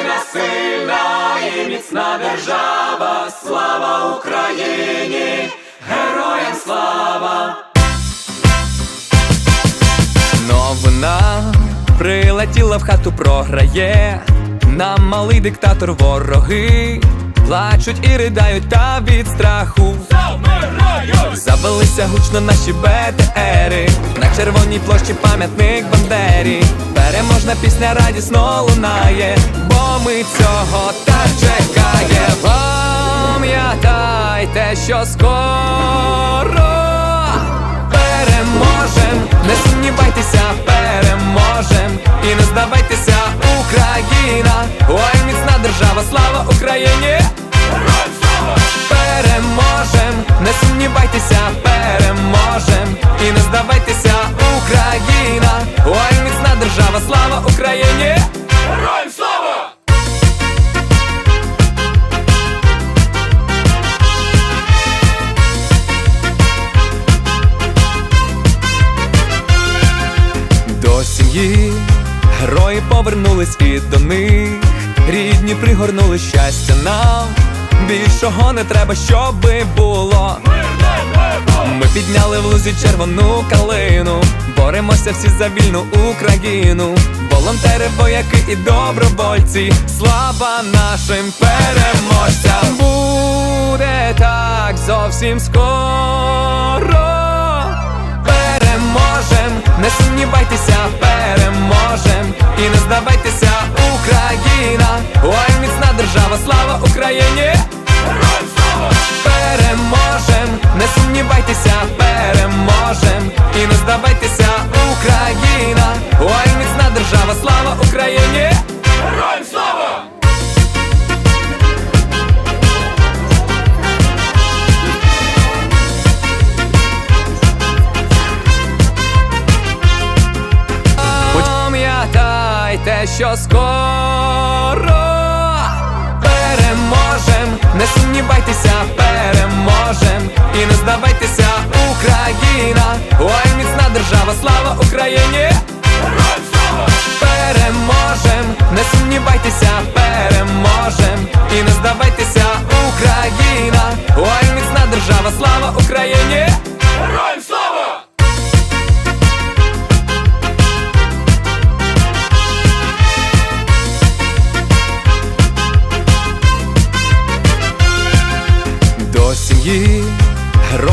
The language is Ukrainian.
Україна сильна і міцна держава, слава Україні, героям слава! Новина прилетіла в хату, програє. Нам малий диктатор вороги плачуть і riдають та від страху. Завелися гучно наші БТРи На червоній площі пам'ятник Бандері. Переможна пісня радісно лунає, бо ми цього так чекає. Пам'ятайте, що скоро переможем, не сумнівайтеся, переможем Україні! Героям слава! До сім'ї герої повернулись і до них рідні пригорнули щастя нам. Більшого не треба, щоби було. Ми підняли в лузі червону калину, боремося всі за вільну Україну, волонтери, вояки і добровольці, слава нашим переможцям. Буде так зовсім скоро. Переможем, не сумнівайтеся, переможем. І не здавайтеся, Україна, ой, міцна держава, слава Україні! Переможем, не сумнівайтеся, переможем. І не здавайтеся, Україні! Героям слава! Пам'ятайте, що скоро переможем, не сумнівайтеся, переможем і не здавайтеся, Україна, ой, міцна держава, слава Україні!